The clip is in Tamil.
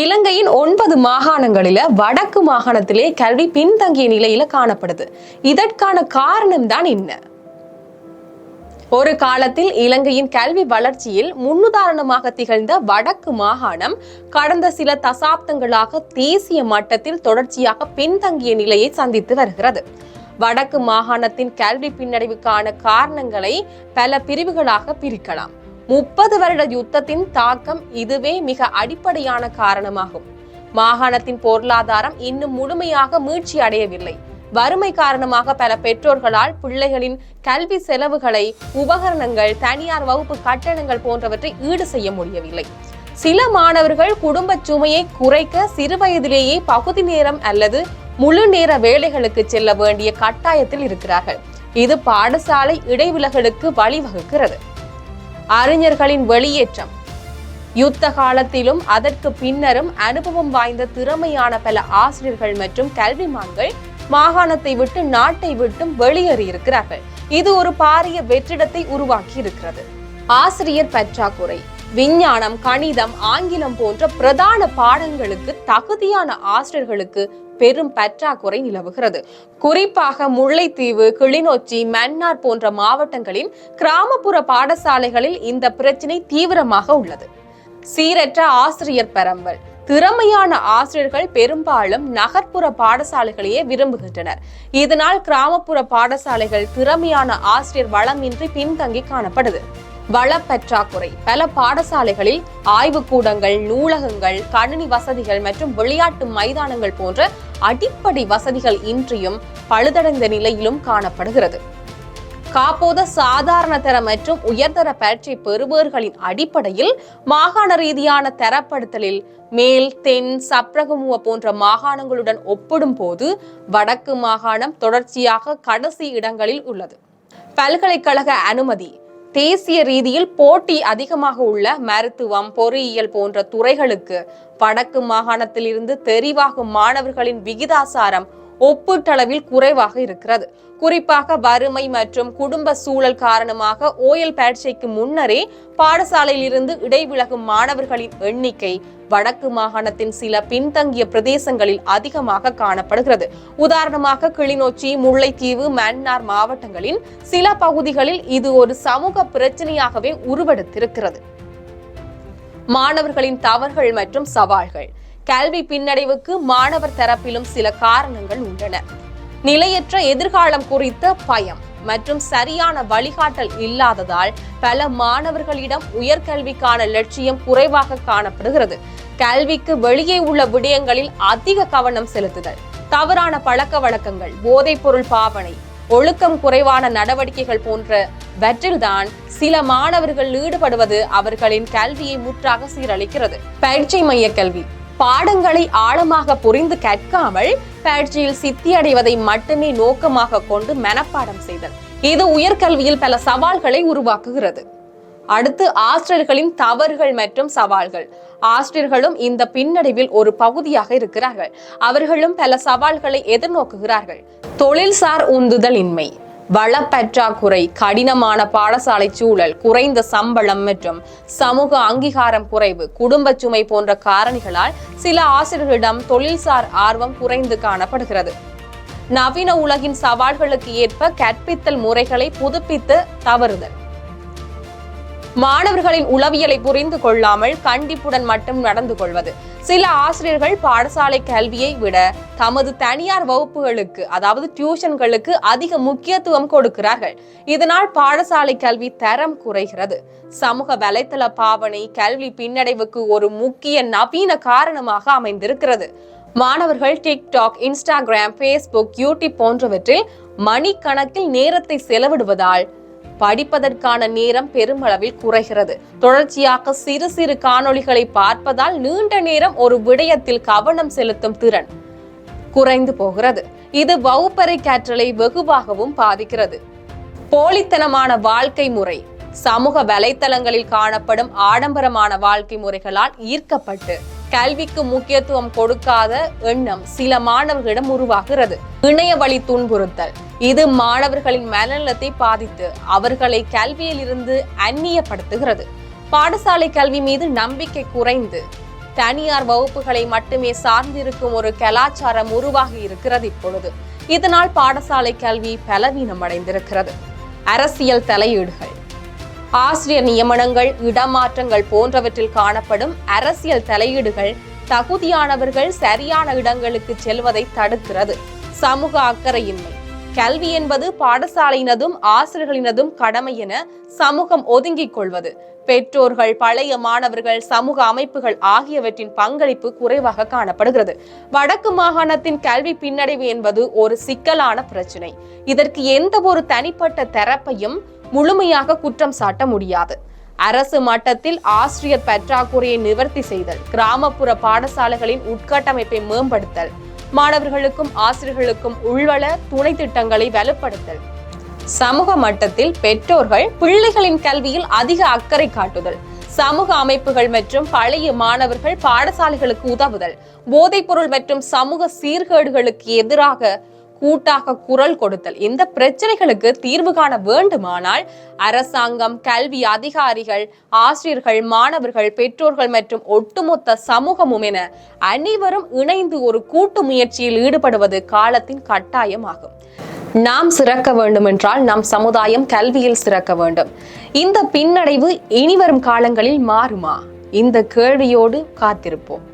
இலங்கையின் ஒன்பது மாகாணங்களில வடக்கு மாகாணத்திலே கல்வி பின்தங்கிய நிலையில காணப்படுது. இதற்கான காரணம் தான் என்ன? ஒரு காலத்தில் இலங்கையின் கல்வி வளர்ச்சியில் முன்னுதாரணமாக திகழ்ந்த வடக்கு மாகாணம் கடந்த சில தசாப்தங்களாக தேசிய மட்டத்தில் தொடர்ச்சியாக பின்தங்கிய நிலையை சந்தித்து வருகிறது. வடக்கு மாகாணத்தின் கல்வி பின்னடைவுக்கான காரணங்களை பல பிரிவுகளாக பிரிக்கலாம். முப்பது வருட யுத்தத்தின் தாக்கம் இதுவே மிக அடிப்படையான காரணமாகும். மாகாணத்தின் பொருளாதாரம் இன்னும் முழுமையாக மீட்சி அடையவில்லை. வறுமை காரணமாக பல பெற்றோர்களால் பிள்ளைகளின் கல்வி செலவுகளை உபகரணங்கள் தனியார் வகுப்பு கட்டணங்கள் போன்றவற்றை ஈடு செய்ய முடியவில்லை. சில மாணவர்கள் குடும்ப சுமையை குறைக்க சிறுவயதிலேயே பகுதி நேரம் அல்லது முழு நேர வேலைகளுக்கு செல்ல வேண்டிய கட்டாயத்தில் இருக்கிறார்கள். இது பாடசாலை இடைவிலகலுக்கு வழிவகுக்கிறது. அறிஞர்களின் வெளியேற்றம். யுத்த காலத்திலும் அதற்கு பின்னரும் அனுபவம் வாய்ந்த திறமையான பல ஆசிரியர்கள் மற்றும் கல்விமான்கள் மாகாணத்தை விட்டு நாட்டை விட்டும் வெளியேறியிருக்கிறார்கள். இது ஒரு பாரிய வெற்றிடத்தை உருவாக்கி இருக்கிறது ஆசிரியர் பற்றாக்குறை. விஞ்ஞானம் கணிதம் ஆங்கிலம் போன்ற பிரதான பாடங்களுக்கு தகுதியான ஆசிரியர்களுக்கு பெரும் பற்றாக்குறை நிலவுகிறது. குறிப்பாக முல்லைத்தீவு கிளிநொச்சி மன்னார் போன்ற மாவட்டங்களின் கிராமப்புற பாடசாலைகளில் இந்த பிரச்சினை தீவிரமாக உள்ளது. சீரற்ற ஆசிரியர் பரம்பல். திறமையான ஆசிரியர்கள் பெரும்பாலும் நகர்ப்புற பாடசாலைகளையே விரும்புகின்றனர். இதனால் கிராமப்புற பாடசாலைகள் திறமையான ஆசிரியர் வளமின்றி பின்தங்கி காணப்படுது. வளப்பற்றாக்குறை. பல பாடசாலைகளில் ஆய்வுக்கூடங்கள் நூலகங்கள் கணினி வசதிகள் மற்றும் விளையாட்டு மைதானங்கள் போன்ற அடிப்படை வசதிகள் இன்றியும் பழுதடைந்த நிலையிலும் காணப்படுகிறது. காப்போத சாதாரண தர மற்றும் உயர்தர பயிற்சி பெறுபவர்களின் அடிப்படையில் மாகாண ரீதியான தரப்படுத்தலில் மேல் தென் சப்ரகமுவ போன்ற மாகாணங்களுடன் ஒப்பிடும் போது வடக்கு மாகாணம் தொடர்ச்சியாக கடைசி இடங்களில் உள்ளது. பல்கலைக்கழக அனுமதி. தேசிய ரீதியில் போட்டி அதிகமாக உள்ள மருத்துவம் பொறியியல் போன்ற துறைகளுக்கு வடக்கு மாகாணத்திலிருந்து தெரிவாகும் மாணவர்களின் விகிதாசாரம் ஒப்பீட்டளவில் குறைவாக இருக்கிறது. குறிப்பாக வறுமை மற்றும் குடும்ப சூழல் காரணமாக ஓயல் பரீட்சைக்கு முன்னரே பாடசாலையில் இருந்து இடைவிலகும் மாணவர்களின் எண்ணிக்கை வடக்கு மாகாணத்தின் சில பின்தங்கிய பிரதேசங்களில் அதிகமாக காணப்படுகிறது. உதாரணமாக கிளிநொச்சி முல்லைத்தீவு மன்னார் மாவட்டங்களின் சில பகுதிகளில் இது ஒரு சமூக பிரச்சனையாகவே உருவெடுத்திருக்கிறது. மாணவர்களின் தவறுகள் மற்றும் சவால்கள். கல்வி பின்னடைவுக்கு மாணவர் தரப்பிலும் சில காரணங்கள் உள்ளன. நிலையற்ற எதிர்காலம் குறித்த பயம் மற்றும் சரியான வழிகாட்டல் இல்லாததால் பல மாணவர்களிடம் உயர்கல்விக்கான லட்சியம் குறைவாக காணப்படுகிறது. கல்விக்கு வெளியே உள்ள விடயங்களில் அதிக கவனம் செலுத்துதல் தவறான பழக்க வழக்கங்கள் போதைப்பொருள் பாவனை ஒழுக்கம் குறைவான நடவடிக்கைகள் போன்றவற்றில்தான் சில மாணவர்கள் ஈடுபடுவது அவர்களின் கல்வியை முற்றாக சீரழிக்கிறது. பயிற்சி மைய கல்வி பாடங்களை ஆழமாக புரிந்து கற்காமல் பயிற்சியில் சித்தி அடைவதை மட்டுமே நோக்கமாக கொண்டு மனப்பாடம் செய்தல். இது உயர்கல்வியில் பல சவால்களை உருவாக்குகிறது. அடுத்து ஆசிரியர்களின் தவறுகள் மற்றும் சவால்கள். ஆசிரியர்களும் இந்த பின்னடைவில் ஒரு பகுதியாக இருக்கிறார்கள். அவர்களும் பல சவால்களை எதிர்நோக்குகிறார்கள். தொழில்சார் உந்துதல் இன்மை. வளப்பற்றாக்குறை கடினமான பாடசாலை சூழல் குறைந்த சம்பளம் மற்றும் சமூக அங்கீகாரம் குறைவு குடும்ப சுமை போன்ற காரணிகளால் சில ஆசிரியர்களிடம் தொழில்சார் ஆர்வம் குறைந்து காணப்படுகிறது. நவீன உலகின் சவால்களுக்கு ஏற்ப கற்பித்தல் முறைகளை புதுப்பித்து தவறுதல். மாணவர்களின் உளவியலை புரிந்து கொள்ளாமல் கண்டிப்புடன் மட்டும் நடந்து கொள்வது. சில ஆசிரியர்கள் பாடசாலை கல்வியை விட தமது தனியார் வகுப்புகளுக்கு அதாவது டியூஷன்களுக்கு அதிக முக்கியத்துவம் கொடுக்கிறார்கள். இதனால் பாடசாலை கல்வி தரம் குறைகிறது. சமூக வலைத்தள பாவனை கல்வி பின்னடைவுக்கு ஒரு முக்கிய நவீன காரணமாக அமைந்திருக்கிறது. மாணவர்கள் டிக்டாக் இன்ஸ்டாகிராம் ஃபேஸ்புக் யூடியூப் போன்றவற்றில் மணிக்கணக்கில் நேரத்தை செலவிடுவதால் படிப்பதற்கான நேரம் பெருமளவில் குறைகிறது. தொடர்ச்சியாக சிறு சிறு காணொளிகளை பார்ப்பதால் நீண்ட நேரம் ஒரு விடயத்தில் கவனம் செலுத்தும் திறன் குறைந்து போகிறது. இது வகுப்பறை கற்றலை வெகுவாகவும் பாதிக்கிறது. போலித்தனமான வாழ்க்கை முறை சமூக வலைத்தளங்களில் காணப்படும் ஆடம்பரமான வாழ்க்கை முறைகளால் ஈர்க்கப்பட்டு கல்விக்கு முக்கியத்துவம் கொடுக்காத எண்ணம் சில மாணவர்களிடம் உருவாகிறது. இணைய வழி துன்புறுத்தல். இது மாணவர்களின் மனநலத்தை பாதித்து அவர்களை கல்வியில் இருந்து அந்நியப்படுத்துகிறது. பாடசாலை கல்வி மீது நம்பிக்கை குறைந்து தனியார் வகுப்புகளை மட்டுமே சார்ந்திருக்கும் ஒரு கலாச்சாரம் உருவாகி இருக்கிறது இப்பொழுது. இதனால் பாடசாலை கல்வி பலவீனம் அடைந்திருக்கிறது அரசியல் தலையீடுகள். ஆசிரியர் நியமனங்கள் இடமாற்றங்கள் போன்றவற்றில் காணப்படும் அரசியல் தலையீடுகள் தகுதியானவர்கள் சரியான இடங்களுக்கு செல்வதை தடுக்கிறது. சமூக அக்கறையின்மை. கல்வி என்பது பாடசாலையினதும் ஆசிரியர்களினதும் கடமை என சமூகம் ஒதுங்கிக் கொள்வது. பெற்றோர்கள் பழைய மாணவர்கள் சமூக அமைப்புகள் ஆகியவற்றின் பங்களிப்பு குறைவாக காணப்படுகிறது. வடக்கு மாகாணத்தின் கல்வி பின்னடைவு என்பது ஒரு சிக்கலான பிரச்சினை. இதற்கு எந்த ஒரு தனிப்பட்ட தரப்பையும் முழுமையாக குற்றம் சாட்ட முடியாது. அரசு மட்டத்தில் ஆசிரியர் பற்றாக்குறையை நிவர்த்தி செய்தல் கிராமப்புற பாடசாலைகளின் உட்கட்டமைப்பை மேம்படுத்தல் மாணவர்களுக்கும் ஆசிரியர்களுக்கும் உள்வள துணை திட்டங்களை வலுப்படுத்தல். சமூக மட்டத்தில் பெற்றோர்கள் பிள்ளைகளின் கல்வியில் அதிக அக்கறை காட்டுதல். சமூக அமைப்புகள் மற்றும் பழைய மாணவர்கள் பாடசாலைகளுக்கு உதவுதல். போதைப்பொருள் மற்றும் சமூக சீர்கேடுகளுக்கு எதிராக கூட்டாக குரல் கொடுத்தல். இந்த பிரச்சனைகளுக்கு தீர்வு காண வேண்டுமானால் அரசாங்கம் கல்வி அதிகாரிகள் ஆசிரியர்கள் மாணவர்கள் பெற்றோர்கள் மற்றும் ஒட்டுமொத்த சமூகமும் என அனைவரும் இணைந்து ஒரு கூட்டு முயற்சியில் ஈடுபடுவது காலத்தின் கட்டாயமாகும். நாம் சிறக்க வேண்டும் என்றால் நம் சமுதாயம் கல்வியில் சிறக்க வேண்டும். இந்த பின்னடைவு இனிவரும் காலங்களில் மாறுமா? இந்த கேள்வியோடு காத்திருப்போம்.